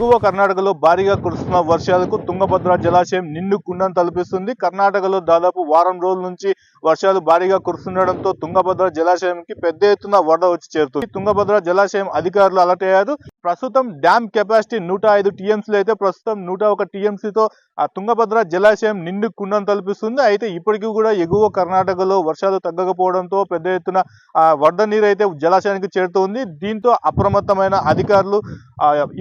ఎగువ కర్ణాటకలో భారీగా కురుస్తున్న వర్షాలకు తుంగభద్ర జలాశయం నిండు కుండను తలపిస్తుంది. కర్ణాటకలో దాదాపు వారం రోజుల నుంచి వర్షాలు భారీగా కురుస్తుండడంతో తుంగభద్ర జలాశయంకి పెద్ద ఎత్తున వరద వచ్చి చేరుతుంది. తుంగభద్ర జలాశయం అధికారులు అలర్ట్ అయ్యారు. ప్రస్తుతం డ్యామ్ కెపాసిటీ నూట ఐదు టీఎంసీలు అయితే ప్రస్తుతం నూట ఒక టీఎంసీతో ఆ తుంగభద్ర జలాశయం నిండు కుండను తలపిస్తుంది. అయితే ఇప్పటికీ కూడా ఎగువ కర్ణాటకలో వర్షాలు తగ్గకపోవడంతో పెద్ద ఎత్తున వరద నీరు అయితే జలాశయానికి చేరుతుంది. దీంతో అప్రమత్తమైన అధికారులు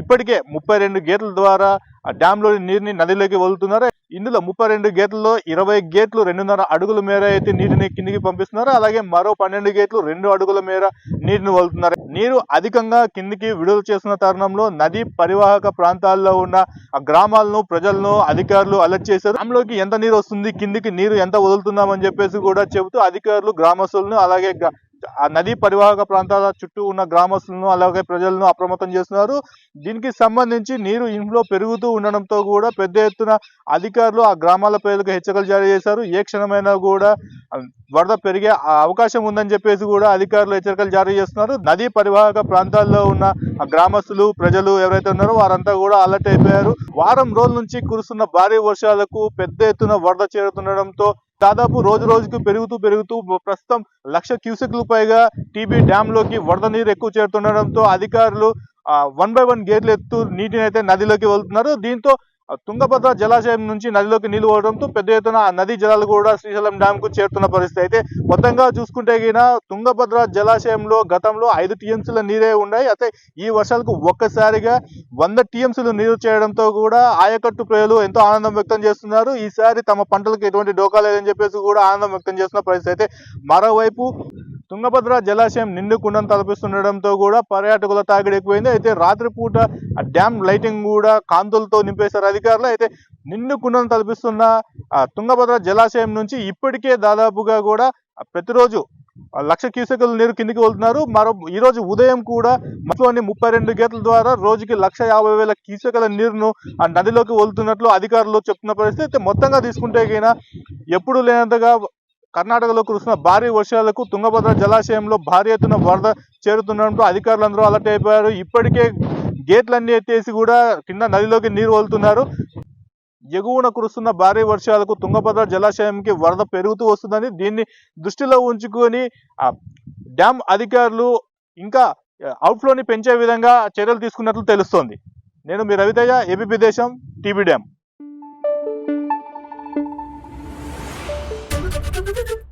ఇప్పటికే ముప్పై రెండు గేట్ల ద్వారా ఆ డ్యాంలోని నీరుని నదిలోకి వదులుతున్నారు. ఇందులో ముప్పై రెండు గేట్లలో ఇరవై గేట్లు రెండున్నర అడుగుల మేర అయితే నీటిని కిందికి పంపిస్తున్నారు. అలాగే మరో పన్నెండు గేట్లు రెండు అడుగుల మేర నీటిని వదులుతున్నారు. నీరు అధికంగా కిందికి విడుదల చేస్తున్న తరుణంలో నది పరివాహక ప్రాంతాల్లో ఉన్న ఆ గ్రామాలను ప్రజలను అధికారులు అలర్ట్ చేశారు. డ్యాంలోకి ఎంత నీరు వస్తుంది కిందికి నీరు ఎంత వదులుతున్నామని చెప్పేసి కూడా చెబుతూ అధికారులు గ్రామస్తులను అలాగే ఆ నదీ పరివాహక ప్రాంతాల చుట్టూ ఉన్న గ్రామస్తులను అలాగే ప్రజలను అప్రమత్తం చేస్తున్నారు. దీనికి సంబంధించి నీరు ఇంట్లో పెరుగుతూ ఉండడంతో కూడా పెద్ద ఎత్తున అధికారులు ఆ గ్రామాల పేర్లకు హెచ్చరికలు జారీ చేశారు. ఏ క్షణమైనా కూడా వరద పెరిగే ఆ అవకాశం ఉందని చెప్పేసి కూడా అధికారులు హెచ్చరికలు జారీ చేస్తున్నారు. నదీ పరివాహక ప్రాంతాల్లో ఉన్న గ్రామస్తులు ప్రజలు ఎవరైతే ఉన్నారో వారంతా కూడా అలర్ట్ అయిపోయారు. వారం రోజుల నుంచి కురుస్తున్న భారీ వర్షాలకు పెద్ద ఎత్తున వరద చేరుతుండడంతో దాదాపు రోజు రోజుకు పెరుగుతూ పెరుగుతూ ప్రస్తుతం లక్ష క్యూసెక్లు పైగా టీబీ డ్యామ్లోకి వరద నీరు ఎక్కువ చేరుతుండడంతో అధికారులు వన్ బై వన్ గేర్లు ఎత్తు నీటిని అయితే నదిలోకి వెళ్తున్నారు దీంతో తుంగభద్ర జలాశయం నుంచి నదిలోకి నీళ్ళు పోవడంతో పెద్ద ఎత్తున ఆ నదీ జలాలు కూడా శ్రీశైలం డ్యామ్కు చేరుతున్న పరిస్థితి అయితే మొత్తంగా చూసుకుంటే గిన తుంగభద్ర జలాశయంలో గతంలో ఐదు టీఎంసీల నీరే ఉన్నాయి. అయితే ఈ వర్షాలకు ఒక్కసారిగా వంద టీఎంసీలు నీరు చేయడంతో కూడా ఆయకట్టు ప్రజలు ఎంతో ఆనందం వ్యక్తం చేస్తున్నారు. ఈసారి తమ పంటలకు ఎటువంటి డోకా లేదని చెప్పేసి కూడా ఆనందం వ్యక్తం చేస్తున్న పరిస్థితి అయితే మరోవైపు తుంగభద్ర జలాశయం నిండుకుండం తలపిస్తుండడంతో కూడా పర్యాటకుల తాగిడి ఎక్కువైంది. అయితే రాత్రిపూట ఆ డ్యామ్ లైటింగ్ కూడా కాంతులతో నింపేశారు అధికారులు. అయితే నిండుకుండం తలపిస్తున్న ఆ తుంగభద్ర జలాశయం నుంచి ఇప్పటికే దాదాపుగా కూడా ప్రతిరోజు లక్ష క్యూసెకుల నీరు కిందికి వెళ్తున్నారు. మరో ఈ రోజు ఉదయం కూడా మొత్తం ముప్పై రెండు గేట్ల ద్వారా రోజుకి లక్ష యాభై వేల క్యూసెకుల నీరును ఆ నదిలోకి వెళ్తున్నట్లు అధికారులు చెప్తున్న పరిస్థితి. అయితే మొత్తంగా తీసుకుంటే కైనా ఎప్పుడు లేనంతగా కర్ణాటకలో కురుస్తున్న భారీ వర్షాలకు తుంగభద్ర జలాశయంలో భారీ ఎత్తున వరద చేరుతుండడంతో అధికారులందరూ అలర్ట్ అయిపోయారు. ఇప్పటికే గేట్లన్నీ ఎత్తేసి కూడా కింద నదిలోకి నీరు వదులుతున్నారు ఎగువన కురుస్తున్న భారీ వర్షాలకు తుంగభద్ర జలాశయంకి వరద పెరుగుతూ వస్తుందని దీన్ని దృష్టిలో ఉంచుకొని డ్యామ్ అధికారులు ఇంకా అవుట్ఫ్లోని పెంచే విధంగా చర్యలు తీసుకున్నట్లు తెలుస్తోంది. నేను మీ Raviteja ABP Desam TB dam Boop boop boop.